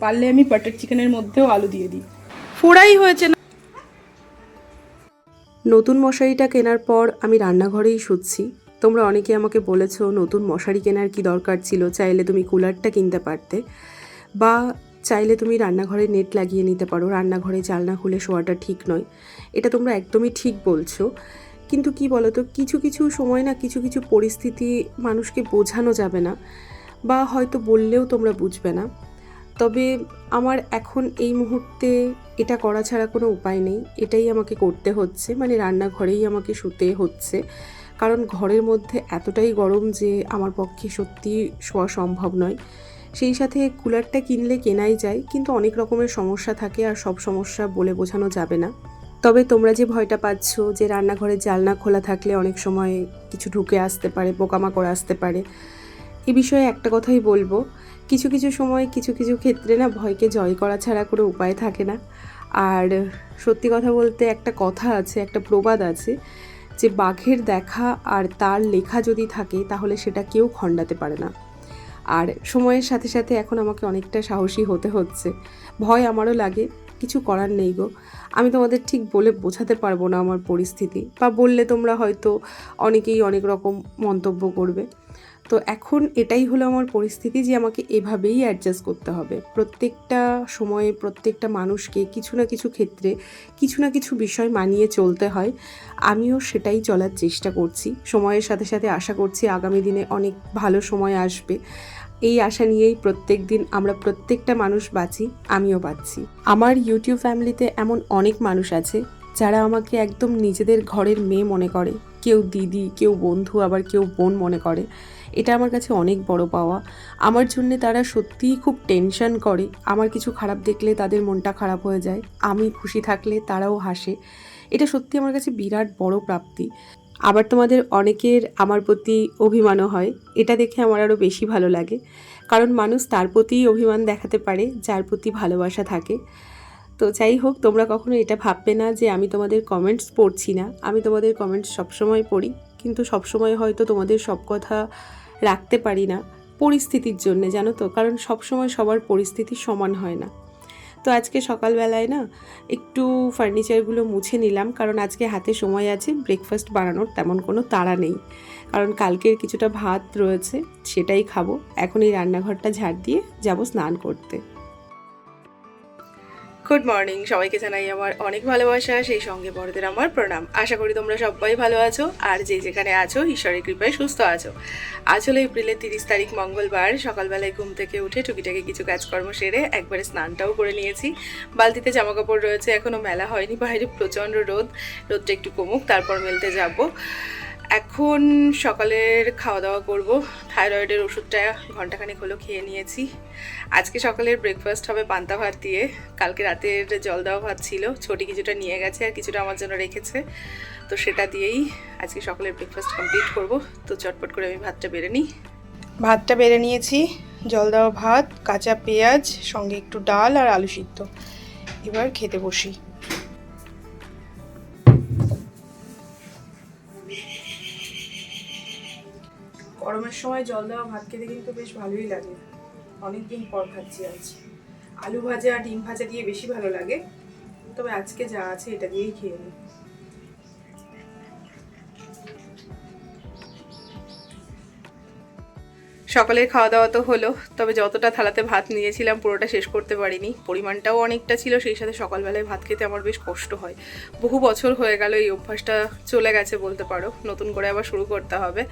পারলে আমি বাটার চিকেনের মধ্যেও আলু দিয়ে দিই। ফোড়াই হয়েছে না। নতুন মশারিটা কেনার পর আমি রান্নাঘরেই শুচ্ছি। তোমরা অনেকে আমাকে বলেছ নতুন মশারি কেনার কি দরকার ছিল? চাইলে তুমি কুলারটা কিনতে পারতে। বা চাইলে তুমি রান্নাঘরে নেট লাগিয়ে নিতে পারো। রান্নাঘরে জালনা খুলে শোয়াটা ঠিক নয়। এটা তোমরা একদমই ঠিক বলছো। কিন্তু কি বলো তো কিছু কিছু সময় না কিছু কিছু পরিস্থিতি মানুষকে বোঝানো যাবে না। বা হয়তো বললেও তোমরা বুঝবে না। তবে আমার এখন এই মুহূর্তে এটা করা ছাড়া কোনো উপায় নেই। এটাই আমাকে করতে হচ্ছে। মানে রান্নাঘরেই আমাকে শুতে হচ্ছে। কারণ ঘরের মধ্যে এতটাই গরম যে আমার পক্ষে সত্যি শোয়া সম্ভব নয়। সেই সাথে কুলারটা কিনলে কেনাই যায়, কিন্তু অনেক রকমের সমস্যা থাকে আর সব সমস্যা বলে বোঝানো যাবে না। তবে তোমরা যে ভয়টা পাচ্ছ যে রান্নাঘরের জালনা খোলা থাকলে অনেক সময় কিছু ঢুকে আসতে পারে, পোকামাকড় আসতে পারে, এ বিষয়ে একটা কথাই বলব। কিছু কিছু সময় কিছু কিছু ক্ষেত্রে না ভয়কে জয় করা ছাড়া কোনো উপায় থাকে না। আর সত্যি কথা বলতে একটা কথা আছে, একটা প্রবাদ আছে যে বাঘের দেখা আর তার লেখা যদি থাকে তাহলে সেটা কেউ খণ্ডাতে পারে না। আর সময়ের সাথে সাথে এখন আমাকে অনেকটা সাহসী হতে হচ্ছে। ভয় আমারও লাগে, কিছু করার নেই গো। আমি তোমাদের ঠিক বলে বোঝাতে পারব না আমার পরিস্থিতি। বা বললে তোমরা হয়তো অনেকেই অনেক রকম মন্তব্য করবে। তো এখন এটাই হলো আমার পরিস্থিতি যে আমাকে এভাবেই অ্যাডজাস্ট করতে হবে। প্রত্যেকটা সময়ে প্রত্যেকটা মানুষকে কিছু না কিছু ক্ষেত্রে কিছু না কিছু বিষয় মানিয়ে চলতে হয়। আমিও সেটাই চলার চেষ্টা করছি। সময়ের সাথে সাথে আশা করছি আগামী দিনে অনেক ভালো সময় আসবে। এই আশা নিয়েই প্রত্যেক দিন আমরা প্রত্যেকটা মানুষ বাঁচি, আমিও বাঁচছি। আমার ইউটিউব ফ্যামিলিতে এমন অনেক মানুষ আছে যারা আমাকে একদম নিজেদের ঘরের মেয়ে মনে করে। কেউ দিদি, কেউ বন্ধু, আবার কেউ বোন মনে করে। এটা আমার কাছে অনেক বড় পাওয়া। আমার জন্য তারা সত্যিই খুব টেনশন করে। আমার কিছু খারাপ দেখলে তাদের মনটা খারাপ হয়ে যায়। আমি খুশি থাকলে তারাও হাসে। এটা সত্যি আমার কাছে বিরাট বড় প্রাপ্তি। আবার তোমাদের অনেকের আমার প্রতি অভিমানও হয়। এটা দেখে আমার আরও বেশি ভালো লাগে। কারণ মানুষ তার প্রতিই অভিমান দেখাতে পারে, যার প্রতি ভালোবাসা থাকে। তো যাই হোক, তোমরা কখনো এটা ভাববে না যে আমি তোমাদের কমেন্টস পড়ছি না। আমি তোমাদের কমেন্টস সবসময় পড়ি। কিন্তু সবসময় হয়তো তোমাদের সব কথা রাখতে পারি না পরিস্থিতির জন্য, জানো তো? কারণ সবসময় সবার পরিস্থিতি সমান হয় না। তো আজকে সকালবেলায় না একটু ফার্নিচারগুলো মুছে নিলাম, কারণ আজকে হাতে সময় আছে ব্রেকফাস্ট বানানোর তেমন কোনো তাড়া নেই। কারণ কালকের কিছুটা ভাত রয়েছে, সেটাই খাব। এখন এই রান্নাঘরটা ঝাড় দিয়ে যাব স্নান করতে। গুড মর্নিং সবাইকে জানাই আমার অনেক ভালোবাসা, সেই সঙ্গে বড়দের আমার প্রণাম। আশা করি তোমরা সবাই ভালো আছো আর যে যেখানে আছো, ঈশ্বরের কৃপায় সুস্থ আছো। আজ হলো এপ্রিলের তিরিশ তারিখ, মঙ্গলবার। সকালবেলায় ঘুম থেকে উঠে টুকিটাকি কিছু কাজকর্ম সেরে একবারে স্নানটাও করে নিয়েছি। বালতিতে জামা কাপড় রয়েছে এখনও মেলা হয়নি, বাইরে প্রচণ্ড রোদ। রোদটা একটু কমুক, তারপর মেলতে যাব। এখন সকালের খাওয়া দাওয়া করব। থাইরয়েডের ওষুধটা ঘন্টাখানেক হলো খেয়ে নিয়েছি। আজকে সকালের ব্রেকফাস্ট হবে পান্তা ভাত দিয়ে। কালকে রাতের জল দেওয়া ভাত ছিল। ছোটি কিছুটা নিয়ে গেছে আর কিছুটা আমার জন্য রেখেছে। তো সেটা দিয়েই আজকে সকালের ব্রেকফাস্ট কমপ্লিট করব। তো চটপট করে আমি ভাতটা বেড়ে নিই। ভাতটা বেড়ে নিয়েছি। জল দেওয়া ভাত, কাঁচা পেঁয়াজ, সঙ্গে একটু ডাল আর আলু সিদ্ধ। এবার খেতে বসি। গরমের সময় জল দেওয়া ভাত খেতে কিন্তু বেশ ভালোই লাগে। অনেকদিন পর খাচ্ছি আজ। আলু ভাজা আর ডিম ভাজা দিয়ে বেশি ভালো লাগে। তবে আজকে যা আছে এটা দিয়েই খেয়ে নিই। সকালের খাওয়া দাওয়া তো হলো, তবে যতটা থালাতে ভাত নিয়েছিলাম পুরোটা শেষ করতে পারিনি। পরিমাণটাও অনেকটা ছিল, সেই সাথে সকালবেলায় ভাত খেতে আমার বেশ কষ্ট হয়। বহু বছর হয়ে গেল, এই অভ্যাসটা চলে গেছে বলতে পারো। নতুন করে আবার শুরু করতে হবে।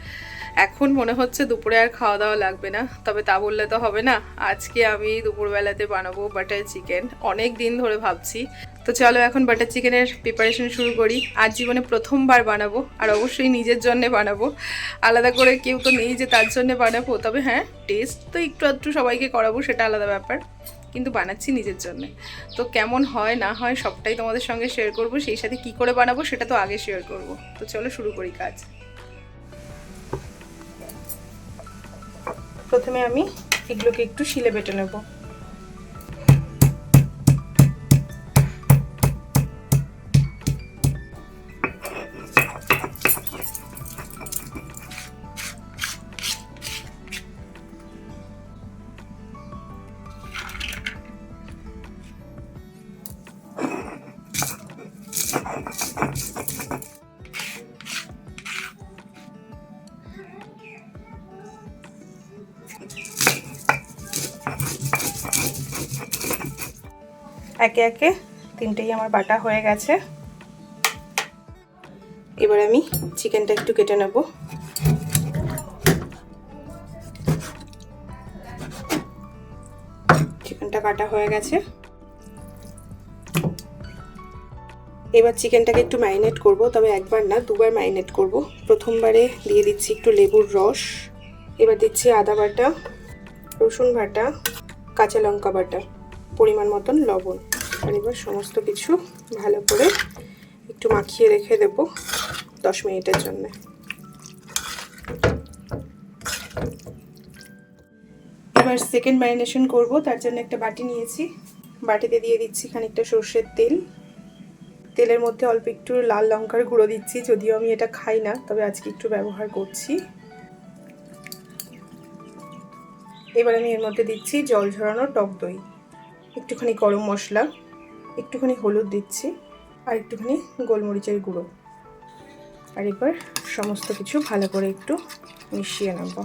এখন মনে হচ্ছে দুপুরে আর খাওয়া দাওয়া লাগবে না, তবে তা বললে তো হবে না। আজকে আমি দুপুরবেলাতে বানাবো বাটার চিকেন অনেক দিন ধরে ভাবছি। তো চলো এখন বাটার চিকেনের প্রিপারেশন শুরু করি। আজ জীবনে প্রথমবার বানাবো, আর অবশ্যই নিজের জন্য বানাবো। আলাদা করে কেউ তো নেই যে তার জন্য বানাবো, তবে হ্যাঁ টেস্ট তো একটু একটু সবাইকে করাবো, সেটা আলাদা ব্যাপার। কিন্তু বানাচ্ছি নিজের জন্য। তো কেমন হয়, না হয়, সবটাই তোমাদের সঙ্গে শেয়ার করব। সেই সাথে কি করে বানাবো, সেটা তো আগে শেয়ার করব। তো চলো শুরু করি কাজ। প্রথমে আমি এগুলোকে একটু শিলে বেটে নেব। একে একে তিনটেই আমার বাটা হয়ে গেছে। এবার আমি চিকেনটা একটু কেটে নেব। চিকেনটা কাটা হয়ে গেছে। এবার চিকেনটাকে একটু ম্যারিনেট করব, তবে একবার না, দুবার ম্যারিনেট করব। প্রথমবারে দিয়ে দিচ্ছি একটু লেবুর রস। এবার দিচ্ছি আদা বাটা, রসুন বাটা, কাঁচা লঙ্কা বাটা, পরিমাণ মতন লবণ। আর এবার সমস্ত কিছু ভালো করে একটু মাখিয়ে রেখে দেব দশ মিনিটের জন্য। এবার সেকেন্ড ম্যারিনেশন করব, তার জন্য একটা বাটি নিয়েছি। বাটিতে দিয়ে দিচ্ছি খানিকটা সর্ষের তেল। তেলের মধ্যে অল্প একটু লাল লঙ্কার গুঁড়ো দিচ্ছি, যদিও আমি এটা খাই না, তবে আজকে একটু ব্যবহার করছি। এবার আমি এর মধ্যে দিচ্ছি জল ঝরানো টক দই। একটুখানি গরম মশলা। একটুখানি হলুদ দিচ্ছি আর একটুখানি গোলমরিচের গুঁড়ো। আর এবার সমস্ত কিছু ভালো করে একটু মিশিয়ে নেব।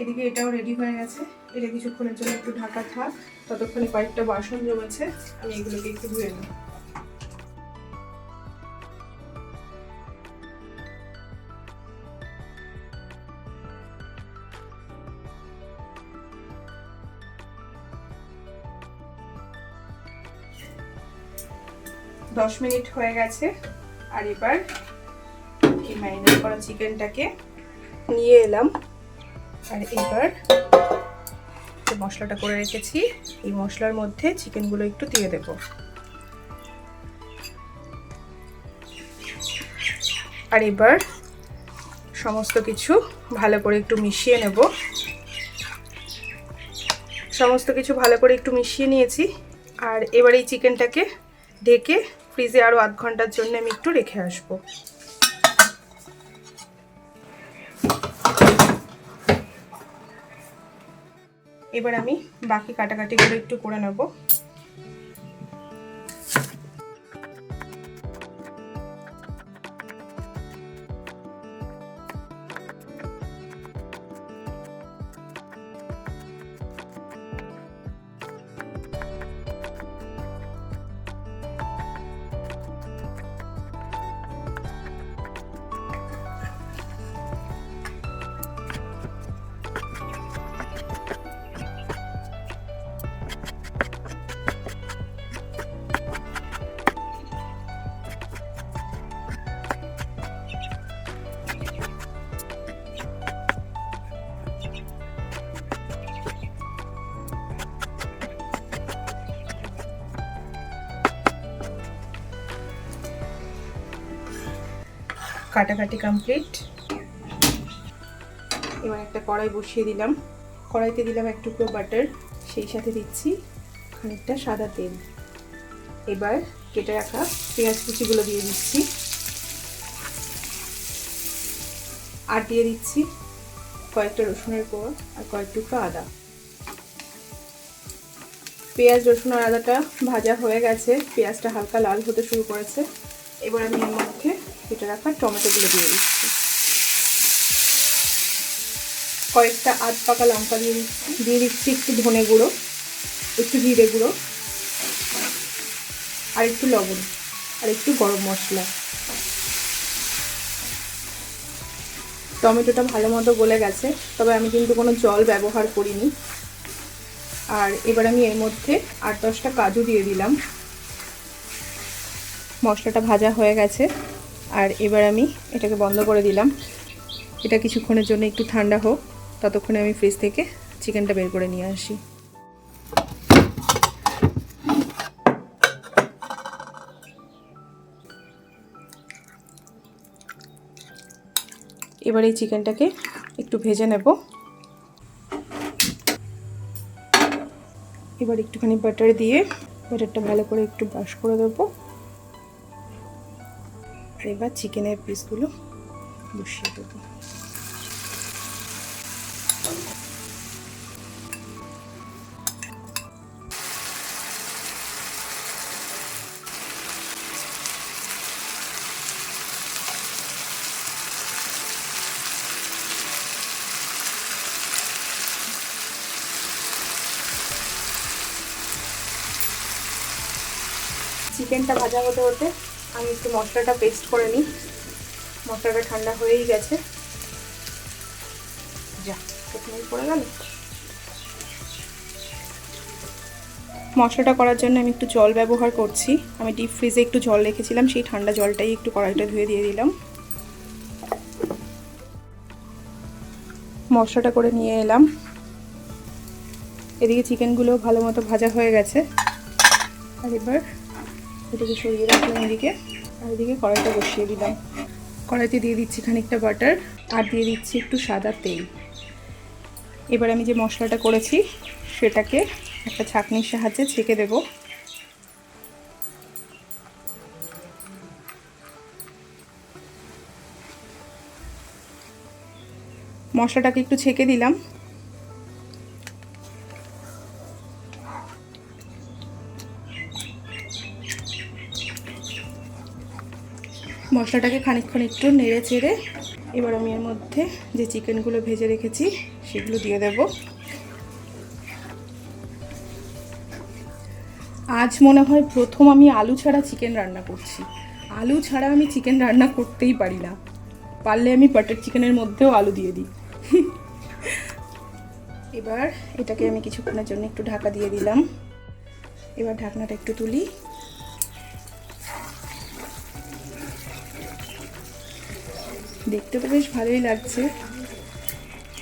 এদিকে এটাও রেডি হয়ে গেছে। এটা কিছুক্ষণের জন্য একটু ঢাকা থাক। ততক্ষণে কয়েকটা বাসন জমেছে। আমি এগুলোকে একটু ধুয়ে নেব। দশ মিনিট হয়ে গেছে। আর এবার এই ম্যারিনেট করা চিকেনটাকে নিয়ে এলাম। আর এবার যে মশলাটা করে রেখেছি, এই মশলার মধ্যে চিকেনগুলো একটু দিয়ে দেব। আর এবার সমস্ত কিছু ভালো করে একটু মিশিয়ে নেব। সমস্ত কিছু ভালো করে একটু মিশিয়ে নিয়েছি। আর এবার এই চিকেনটাকে ঢেকে ফ্রিজে আরও আধ ঘণ্টার জন্য আমি একটু রেখে আসব। এবার আমি বাকি কাটাকাটিগুলো একটু করে নেব। কাটাকাটি কমপ্লিট এবার একটা কড়াই বসিয়ে দিলাম। কড়াইতে দিলাম এক টুকরো বাটার সেই সাথে দিচ্ছি খানিকটা সাদা তেল। এবার কেটে রাখা পেঁয়াজ কুচিগুলো দিয়ে দিচ্ছি। আর দিয়ে দিচ্ছি কয়েকটা রসুনের কোয়া আর কয়েক টুকরো আদা। পেঁয়াজ, রসুন আর আদাটা ভাজা হয়ে গেছে। পেঁয়াজটা হালকা লাল হতে শুরু করেছে। এবার আমি এর মধ্যে কেটে রাখা, টমেটোগুলো দিয়ে দিচ্ছি। কয়েকটা আধ পাকা লঙ্কা দিয়ে দিয়ে দিচ্ছি একটু ধনে গুঁড়ো, একটু জিরে গুঁড়ো, আর একটু লবণ, আর একটু গরম মশলা। টমেটোটা ভালো মতো গলে গেছে, তবে আমি কিন্তু কোনো জল ব্যবহার করিনি। আর এবার আমি এর মধ্যে আট দশটা কাজু দিয়ে দিলাম। মশলাটা ভাজা হয়ে গেছে। আর এবার আমি এটাকে বন্ধ করে দিলাম। এটা কিছুক্ষণের জন্য একটু ঠান্ডা হোক, ততক্ষণে আমি ফ্রিজ থেকে চিকেনটা বের করে নিয়ে আসি। এবার এই চিকেনটাকে একটু ভেজে নেব। এবার একটুখানি বাটার দিয়ে বাটারটা ভালো করে একটু ব্রাশ করে দেবো। এবার চিকেনের পিসগুলো বসিয়ে দেবো। চিকেনটা ভাজা হতে হতে আমি একটু মশলাটা পেস্ট করে নিই। মশলাটা ঠান্ডা হয়েই গেছে। যা মশলাটা করার জন্য আমি একটু জল ব্যবহার করছি। আমি ডিপ ফ্রিজে একটু জল রেখেছিলাম, সেই ঠান্ডা জলটাই একটু কড়াইটা ধুয়ে দিয়ে দিলাম। মশলাটা করে নিয়ে এলাম। এদিকে চিকেনগুলো ভালো মতো ভাজা হয়ে গেছে। আর এবার এটাকে সরিয়ে রাখলাম এদিকে। আর এদিকে কড়াইটা বসিয়ে দিলাম। কড়াইতে দিয়ে দিচ্ছি খানিকটা বাটার আর দিয়ে দিচ্ছি একটু সাদা তেল। এবার আমি যে মশলাটা করেছি, সেটাকে একটা ছাঁকনির সাহায্যে ছেঁকে দেব। মশলাটাকে একটু ছেঁকে দিলাম। মশলাটাকে খানিকক্ষণ একটু নেড়ে চেড়ে এবার আমি এর মধ্যে যে চিকেনগুলো ভেজে রেখেছি সেগুলো দিয়ে দেব। আজ মনে হয় প্রথম আমি আলু ছাড়া চিকেন রান্না করছি। আলু ছাড়া আমি চিকেন রান্না করতেই পারি না। পারলে আমি বাটার চিকেনের মধ্যেও আলু দিয়ে দিই। এবার এটাকে আমি কিছুক্ষণের জন্য একটু ঢাকা দিয়ে দিলাম। এবার ঢাকনাটা একটু তুলি। দেখতে তো বেশ ভালোই লাগছে।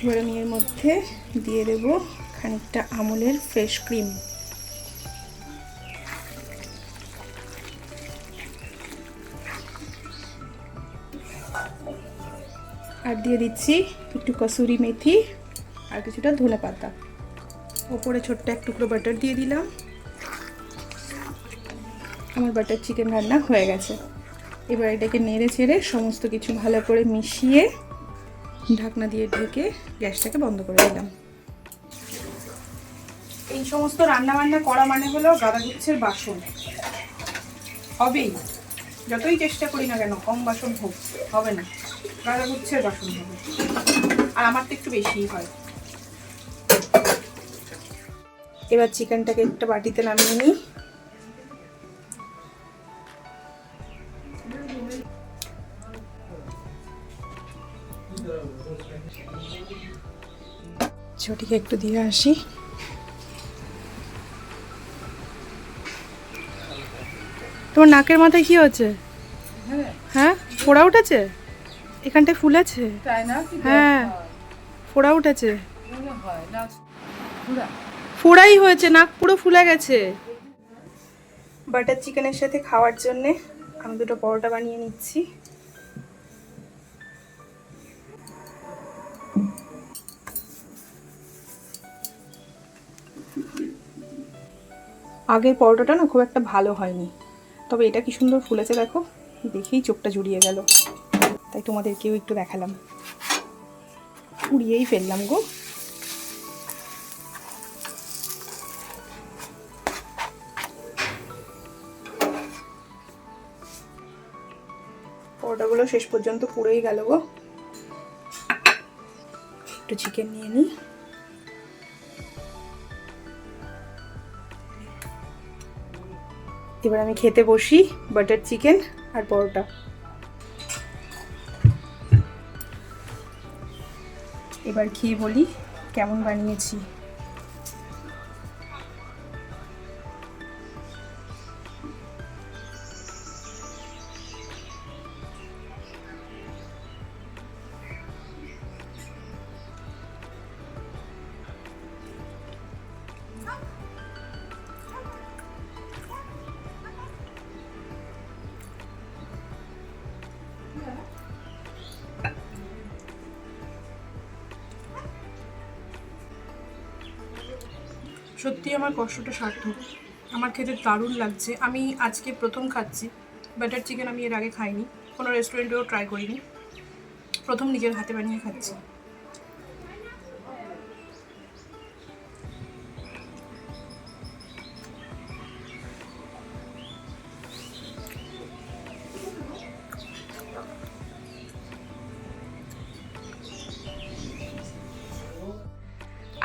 এবার আমি এর মধ্যে দিয়ে দেব খানিকটা আমুলের ফ্রেশ ক্রিম আর দিয়ে দিচ্ছি একটু কসুরি মেথি আর কিছুটা ধনে পাতা ওপরে ছোট্ট এক টুকরো বাটার দিয়ে দিলাম। আমার বাটার চিকেন রান্না হয়ে গেছে। এবার এটাকে নেড়ে ছেড়ে সমস্ত কিছু ভালো করে মিশিয়ে ঢাকনা দিয়ে ঢেকে গ্যাসটাকে বন্ধ করে দিলাম। এই সমস্ত রান্না বান্না করা মানে হলো গাদা গুচ্ছের বাসন। হবেই। যতই চেষ্টা করি না কেন, কম বাসন হোক, হবে না। গাদা গুচ্ছের বাসন হবে। আর আমার তো একটু বেশিই হয়। এবার চিকেনটাকে একটা বাটিতে নামিয়ে নিই। ছোটিকে একটু দিয়ে আসি। তোমার নাকের মাথায় কি হচ্ছে হ্যাঁ ফোড়া উঠেছে? এখানটায় ফুল আছে? হ্যাঁ ফোড়া উঠেছে। ফোড়াই হয়েছে নাক পুরো ফুলে গেছে। বাটার চিকেনের সাথে খাওয়ার জন্যে আমি দুটো পরোটা বানিয়ে নিচ্ছি। আগের পরোটাটা না খুব একটা ভালো হয়নি। তবে এটা কি সুন্দর ফুলেছে দেখো, দেখেই চোখটা জুড়িয়ে গেল। তাই তোমাদেরকেও একটু দেখালাম। উড়িয়েই ফেললাম গো। পরোটাগুলো শেষ পর্যন্ত পুড়েই গেল গো। একটু চিকেন নিয়ে নিই। এবার আমি খেতে বসি বাটার চিকেন আর পরোটা। এবার খেয়ে বলি কেমন বানিয়েছি। সত্যি আমার কষ্টটা সার্থক। আমার খেতে দারুণ লাগছে। আমি আজকে প্রথম খাচ্ছি। বাটার চিকেন আমি এর আগে খাইনি। কোনো রেস্টুরেন্টেও ট্রাই করিনি। প্রথম নিজের হাতে বানিয়ে খাচ্ছি।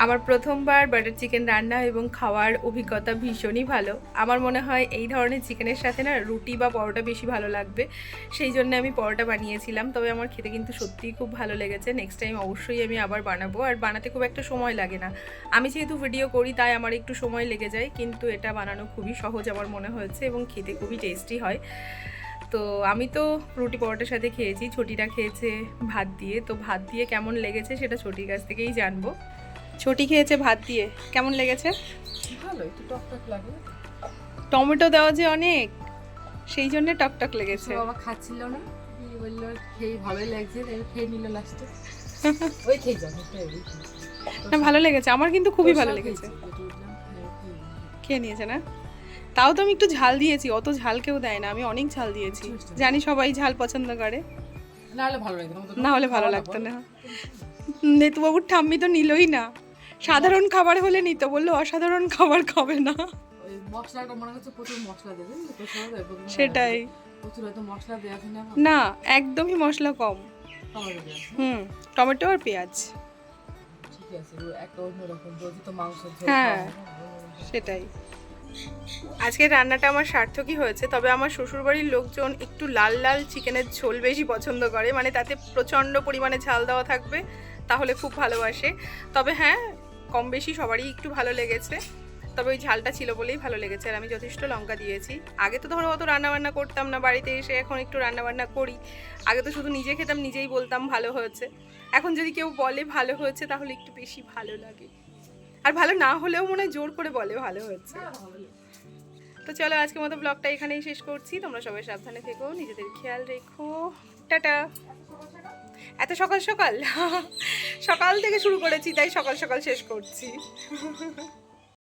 আমার প্রথমবার বাটার চিকেন রান্না এবং খাওয়ার অভিজ্ঞতা ভীষণই ভালো। আমার মনে হয় এই ধরনের চিকেনের সাথে না রুটি বা পরোটা বেশি ভালো লাগবে। সেই জন্য আমি পরোটা বানিয়েছিলাম, তবে আমার খেতে কিন্তু সত্যিই খুব ভালো লেগেছে। নেক্সট টাইম অবশ্যই আমি আবার বানাবো। আর বানাতে খুব একটা সময় লাগে না। আমি যেহেতু ভিডিও করি, তাই আমার একটু সময় লেগে যায়। কিন্তু এটা বানানো খুবই সহজ আমার মনে হয়েছে এবং খেতে খুবই টেস্টি হয়। তো আমি তো রুটি পরোটার সাথে খেয়েছি, ছোটিটা খেয়েছে ভাত দিয়ে। তো ভাত দিয়ে কেমন লেগেছে সেটা ছোটির কাছ থেকেই জানব। ছোটি খেয়েছে ভাত দিয়ে। কেমন লেগেছে? ভালো একটু টক টক লাগে। টমেটো দেওয়া যে অনেক সেই জন্য টকটক লেগেছে। বাবা খাচ্ছিল না। বলল খেয়ে ভালোই লাগছে খেয়ে নিল লাস্টে ওই খেয়ে যাবে। না ভালো লেগেছে। আমার কিন্তু খুবই ভালো লেগেছে। খেয়ে- নিয়েছে না? তাও তো আমি একটু ঝাল দিয়েছি অত ঝাল কেউ দেয় না আমি অনেক ঝাল দিয়েছি। জানি সবাই ঝাল পছন্দ করে। না হলে ভালো লাগতো না হলে ভালো লাগতো না। নেতুবাবুর ঠাম্মি তো নিলই না। সাধারণ খাবার হলে নিত বলল অসাধারণ খাবার খাবে না মশলাটা মনে হচ্ছে প্রচুর মশলা। সেটাই প্রচুর হয়তো মশলা দেওয়া না একদমই মশলা কম। হুম টমেটো আর পেঁয়াজ হ্যাঁ। সেটাই আজকের রান্নাটা আমার সার্থকই হয়েছে তবে আমার শ্বশুরবাড়ির লোকজন একটু লাল লাল চিকেনের ঝোল বেশি পছন্দ করে মানে তাতে প্রচণ্ড পরিমাণে ঝাল দেওয়া থাকবে তাহলে খুব ভালোবাসে তবে হ্যাঁ কম বেশি সবারই একটু ভালো লেগেছে। তবে ওই ঝালটা ছিল বলেই ভালো লেগেছে আর আমি যথেষ্ট লঙ্কা দিয়েছি। আগে তো ধরো অত রান্নাবান্না করতাম না বাড়িতে এসে এখন একটু রান্নাবান্না করি। আগে তো শুধু নিজে খেতাম নিজেই বলতাম ভালো হয়েছে। এখন যদি কেউ বলে ভালো হয়েছে তাহলে একটু বেশি ভালো লাগে। আর ভালো না হলেও মনে হয় জোর করে বলে ভালো হচ্ছে তো চলো আজকের মতো ব্লগটা এখানেই শেষ করছি। তোমরা সবাই সাবধানে থেকো নিজেদের খেয়াল রেখো। টাটা! এত সকাল সকাল? সকাল থেকে শুরু করেছি তাই সকাল সকাল শেষ করছি।